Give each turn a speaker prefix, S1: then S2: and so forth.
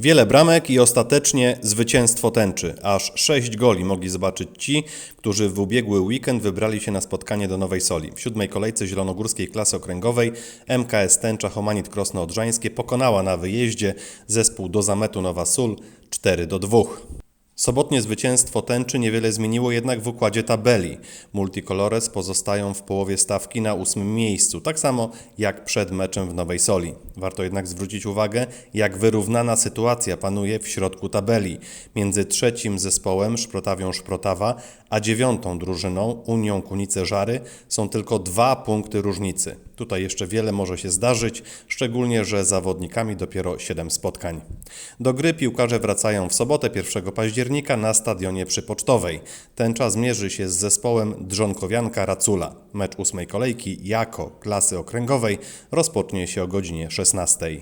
S1: Wiele bramek i ostatecznie zwycięstwo tęczy. Aż sześć goli mogli zobaczyć ci, którzy w ubiegły weekend wybrali się na spotkanie do Nowej Soli. W siódmej kolejce zielonogórskiej klasy okręgowej MKS Tęcza Homanit Krosno Odrzańskie pokonała na wyjeździe zespół do zametu Nowa Sól 4 do 2. Sobotnie zwycięstwo tęczy niewiele zmieniło jednak w układzie tabeli. Multicolores pozostają w połowie stawki na ósmym miejscu, tak samo jak przed meczem w Nowej Soli. Warto jednak zwrócić uwagę, jak wyrównana sytuacja panuje w środku tabeli. Między trzecim zespołem Szprotawią Szprotawa, a dziewiątą drużyną Unią Kunice Żary są tylko dwa punkty różnicy. Tutaj jeszcze wiele może się zdarzyć, szczególnie, że zawodnikami dopiero 7 spotkań. Do gry piłkarze wracają w sobotę 1 października na stadionie przy Pocztowej. Tęcza zmierzy się z zespołem Drzonkowianka Racula. Mecz ósmej kolejki jako klasy okręgowej rozpocznie się o godzinie 16.